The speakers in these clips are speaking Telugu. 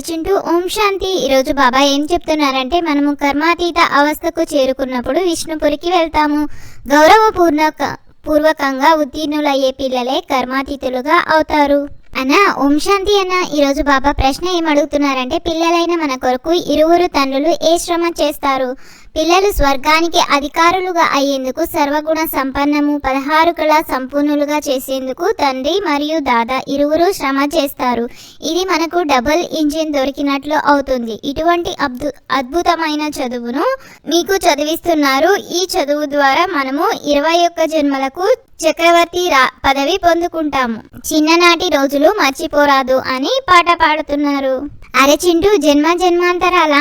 అరే చింటూ ఓం శాంతి. ఈరోజు బాబా ఏం చెప్తున్నారంటే మనము కర్మాతీత అవస్థకు చేరుకున్నప్పుడు విష్ణుపురికి వెళ్తాము. గౌరవపూర్ణ పూర్వకంగా ఉత్తీర్ణులయ్యే పిల్లలే కర్మాతీతులుగా అవుతారు. అన్న ఓం శాంతి అన్న. ఈరోజు బాబా ప్రశ్న ఏం అడుగుతున్నారంటే పిల్లలైన మన కొరకు ఇరువురు తండ్రులు ఏ శ్రమ చేస్తారు? పిల్లలు స్వర్గానికి అధికారులుగా అయ్యేందుకు సర్వగుణ సంపన్నము పదహారు కళ సంపూర్ణులుగా చేసేందుకు తండ్రి మరియు దాదా ఇరువురు శ్రమ చేస్తారు. ఇది మనకు డబుల్ ఇంజిన్ దొరికినట్లు అవుతుంది. ఇటువంటి అద్భు అద్భుతమైన చదువును మీకు చదివిస్తున్నారు. ఈ చదువు ద్వారా మనము ఇరవై ఒక్క జన్మలకు చక్రవర్తి రా పదవి పొందుకుంటాము. చిన్ననాటి రోజులు మర్చిపోరాదు అని పాట పాడుతున్నారు. అరే చింటూ జన్మ జన్మాంతరాల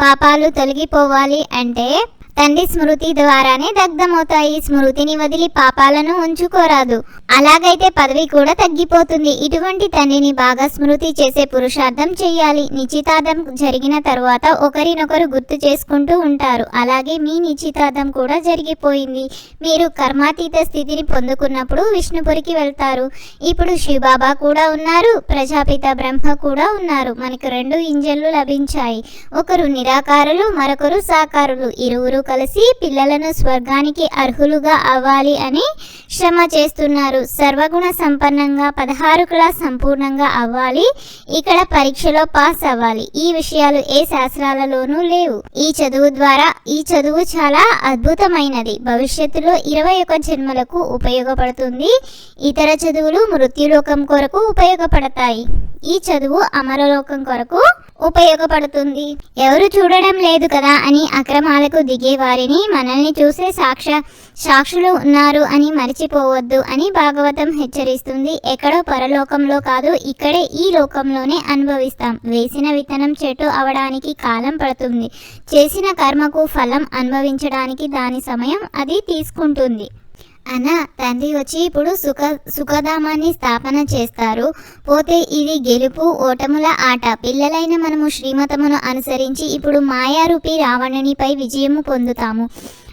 పాపాలు తొలగిపోవాలి అంటే తండ్రి స్మృతి ద్వారానే దగ్ధమవుతాయి. స్మృతిని వదిలి పాపాలను ఉంచుకోరాదు. అలాగైతే పదవి కూడా తగ్గిపోతుంది. ఇటువంటి తండ్రిని బాగా స్మృతి చేసే పురుషార్థం చేయాలి. నిశ్చితార్థం జరిగిన తర్వాత ఒకరినొకరు గుర్తు చేసుకుంటూ ఉంటారు. అలాగే మీ నిశ్చితార్థం కూడా జరిగిపోయింది. మీరు కర్మాతీత స్థితిని పొందుకున్నప్పుడు విష్ణుపురికి వెళ్తారు. ఇప్పుడు శివబాబా కూడా ఉన్నారు. ప్రజాపిత బ్రహ్మ కూడా ఉన్నారు. మనకు రెండు ఇంజన్లు లభించాయి. ఒకరు నిరాకారులు మరొకరు సాకారులు. ఇరువురు కలిసి పిల్లలను స్వర్గానికి అర్హులుగా అవ్వాలి అని శ్రమ చేస్తున్నారు. సర్వగుణ సంపన్నంగా పదహారు కూడా సంపూర్ణంగా అవ్వాలి. ఇక్కడ పరీక్షలో పాస్ అవ్వాలి. ఈ విషయాలు ఏ శాస్త్రాలలోనూ లేవు. ఈ చదువు ద్వారా ఈ చదువు చాలా అద్భుతమైనది. భవిష్యత్తులో ఇరవై ఒక జన్మలకు ఉపయోగపడుతుంది. ఇతర చదువులు మృత్యులోకం కొరకు ఉపయోగపడతాయి. ఈ చదువు అమరలోకం కొరకు ఉపయోగపడుతుంది. ఎవరు చూడడం లేదు కదా అని అక్రమాలకు దిగే వారిని మనల్ని చూసే సాక్ష సాక్షులు ఉన్నారు అని మర్చిపోవద్దు అని భాగవతం హెచ్చరిస్తుంది. ఎక్కడో పరలోకంలో కాదు ఇక్కడే ఈ లోకంలోనే అనుభవిస్తాం. వేసిన విత్తనం చెట్టు అవడానికి కాలం పడుతుంది. చేసిన కర్మకు ఫలం అనుభవించడానికి దాని సమయం అది తీసుకుంటుంది. అనా తండ్రి వచ్చి ఇప్పుడు సుఖ సుఖధామాన్ని స్థాపన చేస్తారు. పోతే ఇది గెలుపు ఓటముల ఆట. పిల్లలైన మనము శ్రీమతమును అనుసరించి ఇప్పుడు మాయారూపి రావణునిపై విజయము పొందుతాము.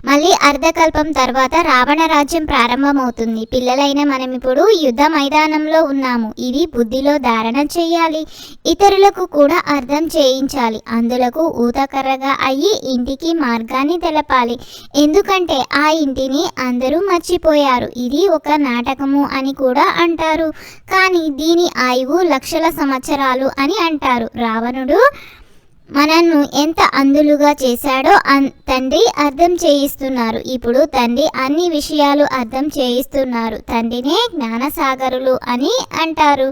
మళ్ళీ అర్ధకల్పం తర్వాత రావణ రాజ్యం ప్రారంభమవుతుంది. పిల్లలైన మనం ఇప్పుడు యుద్ధ మైదానంలో ఉన్నాము. ఇది బుద్ధిలో ధారణ చేయాలి. ఇతరులకు కూడా అర్థం చేయించాలి. అందులకు ఊతకర్రగా అయ్యి ఇంటికి మార్గాన్ని తెలపాలి. ఎందుకంటే ఆ ఇంటిని అందరూ మర్చిపోయారు. ఇది ఒక నాటకము అని కూడా అంటారు. కానీ దీని ఆయువు లక్షల సంవత్సరాలు అని అంటారు. రావణుడు మనల్ని ఎంత అందులుగా చేశాడో అన్ తండ్రి అర్థం చేయిస్తున్నారు. ఇప్పుడు తండ్రి అన్ని విషయాలు అర్థం చేయిస్తున్నారు. తండ్రినే జ్ఞానసాగరులు అని అంటారు.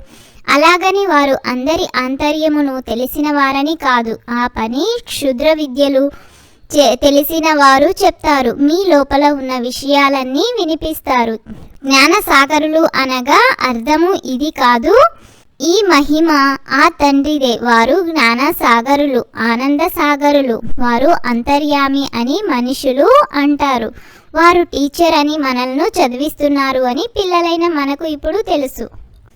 అలాగని వారు అందరి ఆంతర్యమును తెలిసిన వారని కాదు. ఆ పని క్షుద్ర విద్యలు తెలిసిన వారు చెప్తారు. మీ లోపల ఉన్న విషయాలన్నీ వినిపిస్తారు. జ్ఞానసాగరులు అనగా అర్థము ఇది కాదు. ఈ మహిమ ఆ తండ్రిదే. వారు జ్ఞానసాగరులు ఆనంద సాగరులు వారు అంతర్యామి అని మనుషులు అంటారు. వారు టీచర్ అని మనల్ని చదివిస్తున్నారు అని పిల్లలైన మనకు ఇప్పుడు తెలుసు.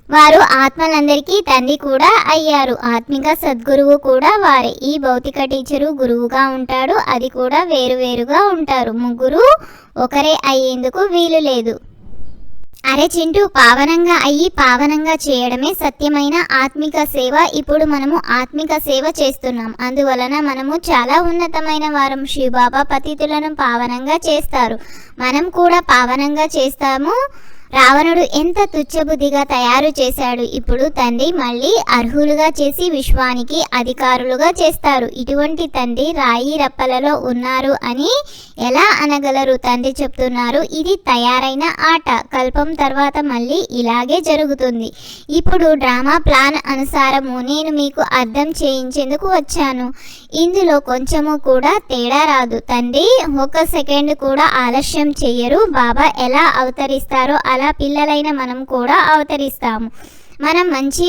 వారు ఆత్మలందరికీ తండ్రి కూడా అయ్యారు. ఆత్మిక సద్గురువు కూడా వారే. ఈ భౌతిక టీచరు గురువుగా ఉంటాడు. అది కూడా వేరువేరుగా ఉంటారు. ముగ్గురు ఒకరే అయ్యేందుకు వీలు లేదు. అరే చింటూ పావనంగా అయ్యి పావనంగా చేయడమే సత్యమైన ఆత్మిక సేవ. ఇప్పుడు మనము ఆత్మిక సేవ చేస్తున్నాం. అందువలన మనము చాలా ఉన్నతమైన వారం శివబాబా పతితులను పావనంగా చేస్తారు. మనం కూడా పావనంగా చేస్తాము. రావణుడు ఎంత తుచ్చబుద్ధిగా తయారు చేశాడు ఇప్పుడు తండ్రి మళ్ళీ అర్హులుగా చేసి విశ్వానికి అధికారులుగా చేస్తారు. ఇటువంటి తండ్రి రాయి రప్పలలో ఉన్నారు అని ఎలా అనగలరు? తండ్రి చెప్తున్నారు ఇది తయారైన ఆట. కల్పం తర్వాత మళ్ళీ ఇలాగే జరుగుతుంది. ఇప్పుడు డ్రామా ప్లాన్ అనుసారము నేను మీకు అర్థం చేయించేందుకు వచ్చాను. ఇందులో కొంచెము కూడా తేడా రాదు. తండ్రి ఒక సెకండ్ కూడా ఆలస్యం చెయ్యరు బాబా ఎలా అవతరిస్తారో అలా పిల్లలైన మనం కూడా అవతరిస్తాము. మనం మంచి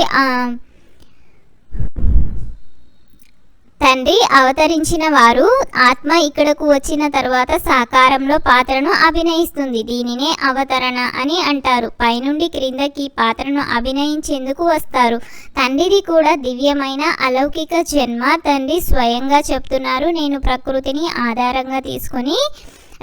తండ్రి అవతరించిన వారు ఆత్మ ఇక్కడకు వచ్చిన తర్వాత సాకారంలో పాత్రను అభినయిస్తుంది. దీనినే అవతరణ అని అంటారు. పైనుండి క్రిందకి పాత్రను అభినయించేందుకు వస్తారు. తండ్రిది కూడా దివ్యమైన అలౌకిక జన్మ. తండ్రి స్వయంగా చెప్తున్నారు నేను ప్రకృతిని ఆధారంగా తీసుకొని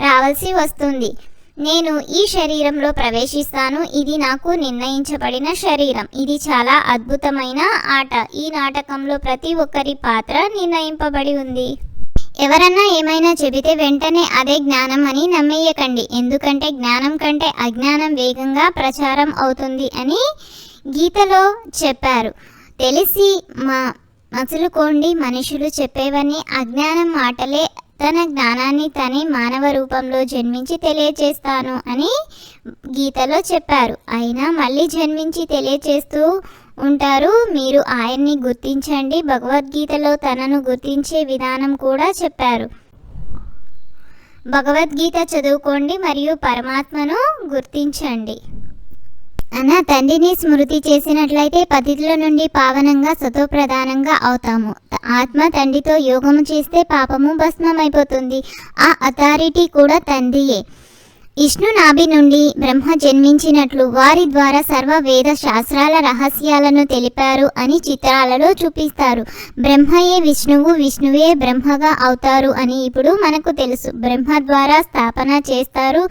రావాల్సి వస్తుంది. నేను ఈ శరీరంలో ప్రవేశిస్తాను. ఇది నాకు నిర్ణయించబడిన శరీరం. ఇది చాలా అద్భుతమైన ఆట. ఈ నాటకంలో ప్రతి ఒక్కరి పాత్ర నిర్ణయింపబడి ఉంది. ఎవరన్నా ఏమైనా చెబితే వెంటనే అదే జ్ఞానం అని నమ్మేయకండి. ఎందుకంటే జ్ఞానం కంటే అజ్ఞానం వేగంగా ప్రచారం అవుతుంది అని గీతలో చెప్పారు. తెలిసి మా మసులుకోండి. మనుషులు చెప్పేవన్నీ అజ్ఞానం మాటలే తన జ్ఞానాన్ని తనే మానవ రూపంలో జన్మించి తెలియచేస్తాను అని గీతలో చెప్పారు. అయినా మళ్ళీ జన్మించి తెలియచేస్తూ ఉంటారు. మీరు ఆయన్ని గుర్తించండి. భగవద్గీతలో తనను గుర్తించే విధానం కూడా చెప్పారు. భగవద్గీత చదువుకోండి మరియు పరమాత్మను గుర్తించండి. అన్న తండ్రిని స్మృతి చేసినట్లయితే పతితుల నుండి పావనంగా సతోప్రధానంగా అవుతాము. ఆత్మ తండ్రితో యోగము చేస్తే పాపము భస్మమైపోతుంది. ఆ అథారిటీ కూడా తండ్రియే. విష్ణు నాభి నుండి బ్రహ్మ జన్మించినట్లు వారి ద్వారా సర్వ వేద శాస్త్రాల రహస్యాలను తెలిపారు అని చిత్రాలలో చూపిస్తారు. బ్రహ్మయే విష్ణువు విష్ణువే బ్రహ్మగా అవుతారు అని ఇప్పుడు మనకు తెలుసు. బ్రహ్మ ద్వారా స్థాపన చేస్తారు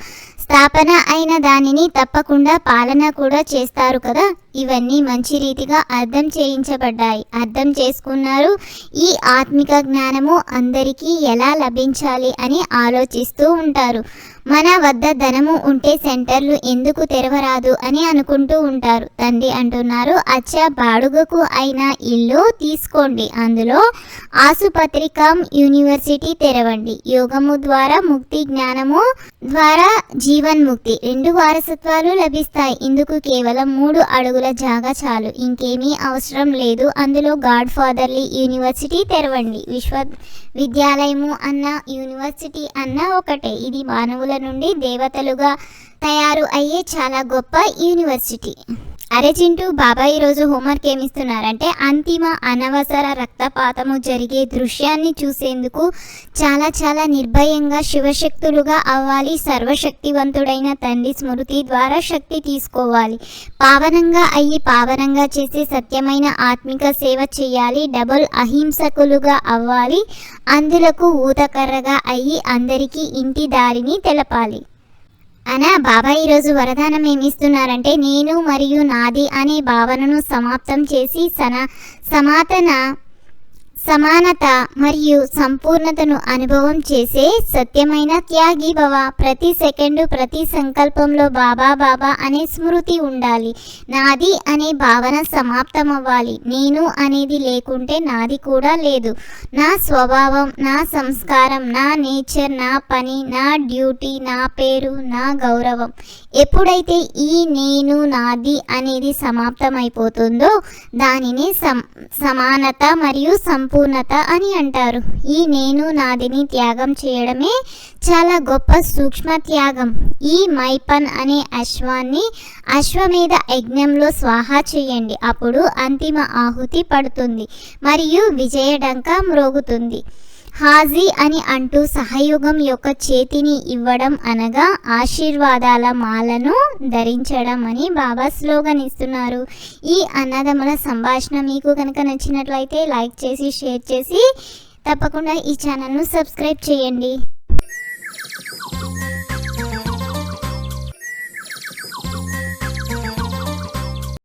స్థాపన అయిన దానిని తప్పకుండా పాలన కూడా చేస్తారు కదా? ఇవన్నీ మంచి రీతిగా అర్థం చేయించబడ్డాయి. అర్థం చేసుకున్నారు. ఈ ఆత్మిక జ్ఞానము అందరికీ ఎలా లభించాలి అని ఆలోచిస్తూ ఉంటారు. మన వద్ద ధనము ఉంటే సెంటర్లు ఎందుకు తెరవరాదు అని అనుకుంటూ ఉంటారు. తండ్రి అంటున్నారు అచ్చా బాడుగకు అయిన ఇల్లు తీసుకోండి. అందులో ఆసుపత్రికం యూనివర్సిటీ తెరవండి. యోగము ద్వారా ముక్తి జ్ఞానము ద్వారా జీవన్ముక్తి. రెండు వారసత్వాలు లభిస్తాయి. ఇందుకు కేవలం మూడు అడుగులు జాగా చాలు. ఇంకేమీ అవసరం లేదు. అందులో గాడ్ ఫాదర్లీ యూనివర్సిటీ తెరవండి. విశ్వ విద్యాలయము అన్న యూనివర్సిటీ అన్న ఒకటే. ఇది మానవుల నుండి దేవతలుగా తయారు అయ్యే చాలా గొప్ప యూనివర్సిటీ. అరే చింటూ బాబా ఈరోజు హోంవర్క్ ఏమిస్తున్నారంటే అంతిమ అనవసర రక్తపాతము జరిగే దృశ్యాన్ని చూసేందుకు చాలా చాలా నిర్భయంగా శివశక్తులుగా అవ్వాలి సర్వశక్తివంతుడైన తండ్రి స్మృతి ద్వారా శక్తి తీసుకోవాలి. పావనంగా అయ్యి పావనంగా చేసే సత్యమైన ఆత్మిక సేవ చేయాలి డబుల్ అహింసకులుగా అవ్వాలి అందులకు ఊతకర్రగా అయ్యి అందరికీ ఇంటి దారిని తెలపాలి. అనా బాబా ఈరోజు వరదానం ఏమిస్తున్నారంటే నేను మరియు నాది అనే భావనను సమాప్తం చేసి సన సమాతన సమానత మరియు సంపూర్ణతను అనుభవం చేసే సత్యమైన త్యాగి భవ. ప్రతి సెకండు ప్రతి సంకల్పంలో బాబా బాబా అనే స్మృతి ఉండాలి. నాది అనే భావన సమాప్తం అవ్వాలి నేను అనేది లేకుంటే నాది కూడా లేదు. నా స్వభావం నా సంస్కారం నా నేచర్ నా పని నా డ్యూటీ నా పేరు నా గౌరవం. ఎప్పుడైతే ఈ నేను నాది అనేది సమాప్తమైపోతుందో దానిని సమానత మరియు సంపూర్ణత అని అంటారు. ఈ నేను నాదిని త్యాగం చేయడమే చాలా గొప్ప సూక్ష్మ త్యాగం. ఈ మైపన్ అనే అశ్వాన్ని అశ్వమేధ యజ్ఞంలో స్వాహా చేయండి. అప్పుడు అంతిమ ఆహుతి పడుతుంది మరియు విజయడంక మ్రోగుతుంది. హాజీ అని అంటూ సహయోగం యొక్క చేతిని ఇవ్వడం అనగా ఆశీర్వాదాల మాలను ధరించడం అని బాబా స్లోగన్ ఇస్తున్నారు. ఈ అన్నదమ్ముల సంభాషణ మీకు కనుక నచ్చినట్లయితే లైక్ చేసి షేర్ చేసి తప్పకుండా ఈ ఛానల్ను సబ్స్క్రైబ్ చేయండి.